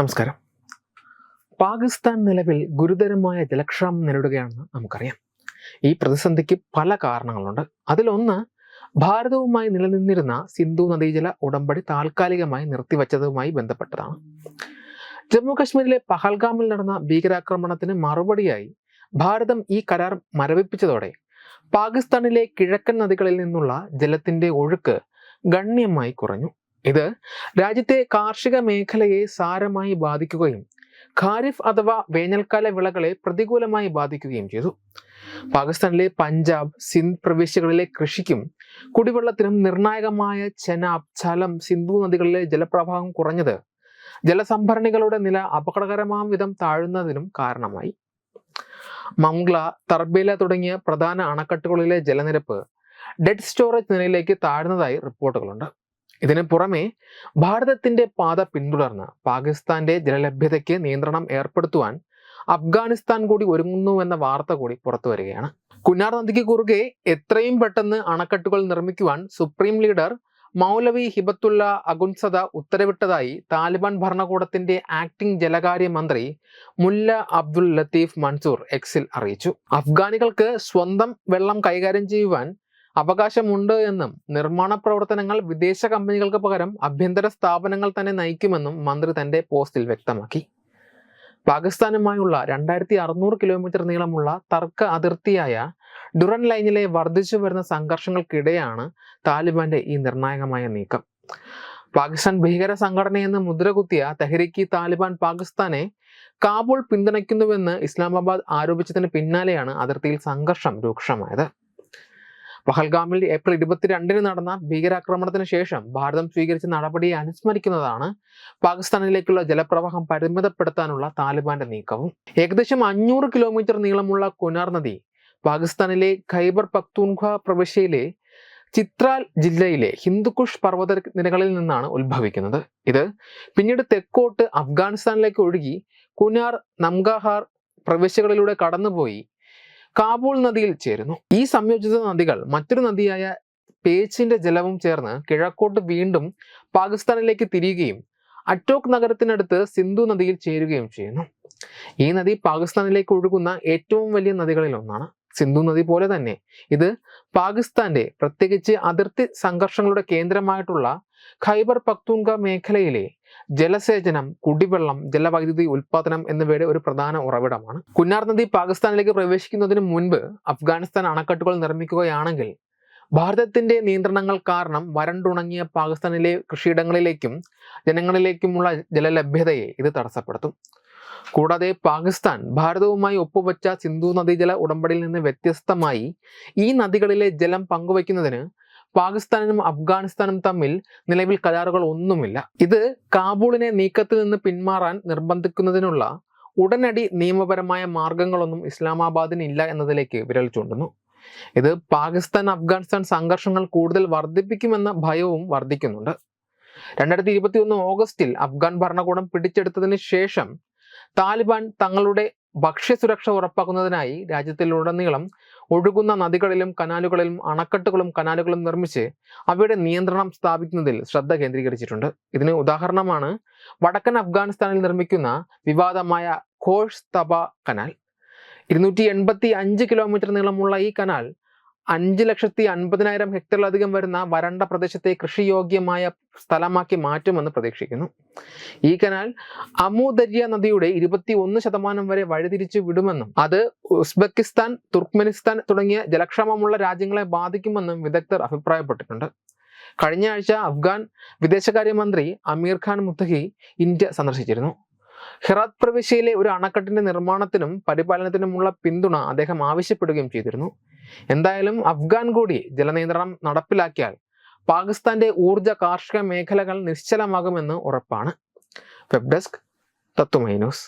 നമസ്കാരം. പാകിസ്ഥാൻ നിലവിൽ ഗുരുതരമായ ജലക്ഷാമം നേരിടുകയാണെന്ന് നമുക്കറിയാം. ഈ പ്രതിസന്ധിക്ക് പല കാരണങ്ങളുണ്ട്. അതിലൊന്ന് ഭാരതവുമായി നിലനിന്നിരുന്ന സിന്ധു നദീജല ഉടമ്പടി താൽക്കാലികമായി നിർത്തിവച്ചതുമായി ബന്ധപ്പെട്ടതാണ്. ജമ്മു കാശ്മീരിലെ പഹൽഗാമിൽ നടന്ന ഭീകരാക്രമണത്തിന് മറുപടിയായി ഭാരതം ഈ കരാർ മരവിപ്പിച്ചതോടെ പാകിസ്ഥാനിലെ കിഴക്കൻ നദികളിൽ നിന്നുള്ള ജലത്തിന്റെ ഒഴുക്ക് ഗണ്യമായി കുറഞ്ഞു. ഇത് രാജ്യത്തെ കാർഷിക മേഖലയെ സാരമായി ബാധിക്കുകയും ഖാരിഫ് അഥവാ വേനൽക്കാല വിളകളെ പ്രതികൂലമായി ബാധിക്കുകയും ചെയ്തു. പാകിസ്ഥാനിലെ പഞ്ചാബ് സിന്ധ് പ്രവിശ്യകളിലെ കൃഷിക്കും കുടിവെള്ളത്തിനും നിർണായകമായ ചെനാബ് ചലം സിന്ധു നദികളിലെ ജലപ്രവാഹം കുറഞ്ഞത് ജലസംഭരണികളുടെ നില അപകടകരമാം വിധം താഴുന്നതിനും കാരണമായി. മംഗ്ല തർബേല തുടങ്ങിയ പ്രധാന അണക്കെട്ടുകളിലെ ജലനിരപ്പ് ഡെഡ് സ്റ്റോറേജ് നിലയിലേക്ക് താഴ്ന്നതായി റിപ്പോർട്ടുകളുണ്ട്. ഇതിന് പുറമെ ഭാരതത്തിന്റെ പാത പിന്തുടർന്ന് പാകിസ്ഥാന്റെ ജലലഭ്യതയ്ക്ക് നിയന്ത്രണം ഏർപ്പെടുത്തുവാൻ അഫ്ഗാനിസ്ഥാൻ കൂടി ഒരുങ്ങുന്നുവെന്ന വാർത്ത കൂടി പുറത്തു വരികയാണ്. കുന്നാർ നദിക്ക് കുറുകെ എത്രയും പെട്ടെന്ന് അണക്കെട്ടുകൾ നിർമ്മിക്കുവാൻ സുപ്രീം ലീഡർ മൗലവി ഹിബത്തുള്ള അഗുൻസദ ഉത്തരവിട്ടതായി താലിബാൻ ഭരണകൂടത്തിന്റെ ആക്ടിംഗ് ജലകാര്യ മന്ത്രി മുല്ല അബ്ദുൽ ലത്തീഫ് മൻസൂർ എക്സിൽ അറിയിച്ചു. അഫ്ഗാനികൾക്ക് സ്വന്തം വെള്ളം കൈകാര്യം ചെയ്യുവാൻ അവകാശമുണ്ട് എന്നും നിർമ്മാണ പ്രവർത്തനങ്ങൾ വിദേശ കമ്പനികൾക്ക് പകരം ആഭ്യന്തര സ്ഥാപനങ്ങൾ തന്നെ നയിക്കുമെന്നും മന്ത്രി തന്റെ പോസ്റ്റിൽ വ്യക്തമാക്കി. പാകിസ്ഥാനുമായുള്ള രണ്ടായിരത്തി അറുന്നൂറ് കിലോമീറ്റർ നീളമുള്ള തർക്ക അതിർത്തിയായ ഡുറൻ ലൈനിലെ വർദ്ധിച്ചു വരുന്ന സംഘർഷങ്ങൾക്കിടെയാണ് താലിബാന്റെ ഈ നിർണായകമായ നീക്കം. പാകിസ്ഥാൻ ഭീകര സംഘടനയെന്ന് മുദ്രകുത്തിയ തെഹ്രിക്കി താലിബാൻ പാകിസ്ഥാനെ കാബൂൾ പിന്തുണയ്ക്കുന്നുവെന്ന് ഇസ്ലാമാബാദ് ആരോപിച്ചതിന് പിന്നാലെയാണ് അതിർത്തിയിൽ സംഘർഷം രൂക്ഷമായത്. പഹൽഗാമിൽ ഏപ്രിൽ ഇരുപത്തിരണ്ടിന് നടന്ന ഭീകരാക്രമണത്തിന് ശേഷം ഭാരതം സ്വീകരിച്ച നടപടിയെ അനുസ്മരിക്കുന്നതാണ് പാകിസ്ഥാനിലേക്കുള്ള ജലപ്രവാഹം പരിമിതപ്പെടുത്താനുള്ള താലിബാന്റെ നീക്കവും. ഏകദേശം അഞ്ഞൂറ് കിലോമീറ്റർ നീളമുള്ള കുനാർ നദി പാകിസ്ഥാനിലെ ഖൈബർ പക്തൂൺഖ പ്രവിശ്യയിലെ ചിത്രാൽ ജില്ലയിലെ ഹിന്ദുക്കുഷ് പർവത നിരകളിൽ നിന്നാണ് ഉത്ഭവിക്കുന്നത്. ഇത് പിന്നീട് തെക്കോട്ട് അഫ്ഗാനിസ്ഥാനിലേക്ക് ഒഴുകി കുനാർ നംഗാഹാർ പ്രവിശ്യകളിലൂടെ കടന്നുപോയി കാബൂൾ നദിയിൽ ചേരുന്നു. ഈ സംയോജിത നദികൾ മറ്റൊരു നദിയായ പേച്ചിന്റെ ജലവും ചേർന്ന് കിഴക്കോട്ട് വീണ്ടും പാകിസ്ഥാനിലേക്ക് തിരിയുകയും അറ്റോക് നഗരത്തിനടുത്ത് സിന്ധു നദിയിൽ ചേരുകയും ചെയ്യുന്നു. ഈ നദി പാകിസ്ഥാനിലേക്ക് ഒഴുകുന്ന ഏറ്റവും വലിയ നദികളിൽ ഒന്നാണ്. സിന്ധു നദി പോലെ തന്നെ ഇത് പാകിസ്ഥാന്റെ പ്രത്യേകിച്ച് അതിർത്തി സംഘർഷങ്ങളുടെ കേന്ദ്രമായിട്ടുള്ള ഖൈബർ പക്തൂൺക മേഖലയിലെ ജലസേചനം കുടിവെള്ളം ജലവൈദ്യുതി ഉൽപാദനം എന്നിവയുടെ ഒരു പ്രധാന ഉറവിടമാണ്. കുന്നാർ നദി പാകിസ്ഥാനിലേക്ക് പ്രവേശിക്കുന്നതിന് മുൻപ് അഫ്ഗാനിസ്ഥാൻ അണക്കെട്ടുകൾ നിർമ്മിക്കുകയാണെങ്കിൽ ഭാരതത്തിന്റെ നിയന്ത്രണങ്ങൾ കാരണം വരണ്ടുണങ്ങിയ പാകിസ്ഥാനിലെ കൃഷിയിടങ്ങളിലേക്കും ജനങ്ങളിലേക്കുമുള്ള ജലലഭ്യതയെ ഇത് തടസ്സപ്പെടുത്തും. കൂടാതെ പാകിസ്ഥാൻ ഭാരതവുമായി ഒപ്പുവച്ച സിന്ധു നദീജല ഉടമ്പടിയിൽ നിന്ന് വ്യത്യസ്തമായി ഈ നദികളിലെ ജലം പങ്കുവയ്ക്കുന്നതിന് പാകിസ്ഥാനും അഫ്ഗാനിസ്ഥാനും തമ്മിൽ നിലവിൽ കരാറുകൾ ഒന്നുമില്ല. ഇത് കാബൂളിനെ നീക്കത്തിൽ നിന്ന് പിന്മാറാൻ നിർബന്ധിക്കുന്നതിനുള്ള ഉടനടി നിയമപരമായ മാർഗങ്ങളൊന്നും ഇസ്ലാമാബാദിന് ഇല്ല എന്നതിലേക്ക് വിരൽ ചൂണ്ടുന്നു. ഇത് പാകിസ്ഥാൻ അഫ്ഗാനിസ്ഥാൻ സംഘർഷങ്ങൾ കൂടുതൽ വർദ്ധിപ്പിക്കുമെന്ന ഭയവും വർദ്ധിക്കുന്നുണ്ട്. രണ്ടായിരത്തി ഇരുപത്തി ഒന്ന് ഓഗസ്റ്റിൽ അഫ്ഗാൻ ഭരണകൂടം പിടിച്ചെടുത്തതിന് ശേഷം താലിബാൻ തങ്ങളുടെ ഭക്ഷ്യസുരക്ഷ ഉറപ്പാക്കുന്നതിനായി രാജ്യത്തിലുടനീളം ഒഴുകുന്ന നദികളിലും കനാലുകളിലും അണക്കെട്ടുകളും കനാലുകളും നിർമ്മിച്ച് അവയുടെ നിയന്ത്രണം സ്ഥാപിക്കുന്നതിൽ ശ്രദ്ധ കേന്ദ്രീകരിച്ചിട്ടുണ്ട്. ഇതിന് ഉദാഹരണമാണ് വടക്കൻ അഫ്ഗാനിസ്ഥാനിൽ നിർമ്മിക്കുന്ന വിവാദമായ കോഷ് തബ കനാൽ. ഇരുന്നൂറ്റി എൺപത്തി അഞ്ച് കിലോമീറ്റർ നീളമുള്ള ഈ കനാൽ അഞ്ച് ലക്ഷത്തി അൻപതിനായിരം ഹെക്ടറിലധികം വരുന്ന വരണ്ട പ്രദേശത്തെ കൃഷിയോഗ്യമായ സ്ഥലമാക്കി മാറ്റുമെന്ന് പ്രതീക്ഷിക്കുന്നു. ഈ കനാൽ അമുദര്യ നദിയുടെ ഇരുപത്തി ഒന്ന് ശതമാനം വരെ വഴിതിരിച്ചു വിടുമെന്നും അത് ഉസ്ബെക്കിസ്ഥാൻ തുർക്ക്മെനിസ്ഥാൻ തുടങ്ങിയ ജലക്ഷാമമുള്ള രാജ്യങ്ങളെ ബാധിക്കുമെന്നും വിദഗ്ധർ അഭിപ്രായപ്പെട്ടിട്ടുണ്ട്. കഴിഞ്ഞ ആഴ്ച അഫ്ഗാൻ വിദേശകാര്യമന്ത്രി അമീർ ഖാൻ മുത്തഹി ഇന്ത്യ സന്ദർശിച്ചിരുന്നു. ഹിറാത്ത് പ്രവിശ്യയിലെ ഒരു അണക്കെട്ടിന്റെ നിർമ്മാണത്തിനും പരിപാലനത്തിനുമുള്ള പിന്തുണ അദ്ദേഹം ആവശ്യപ്പെടുകയും ചെയ്തിരുന്നു. എന്തായാലും അഫ്ഗാൻ കൂടി ജലനിയന്ത്രണം നടപ്പിലാക്കിയാൽ പാകിസ്ഥാന്റെ ഊർജ കാർഷിക മേഖലകൾ നിശ്ചലമാകുമെന്ന് ഉറപ്പാണ്. Web desk news.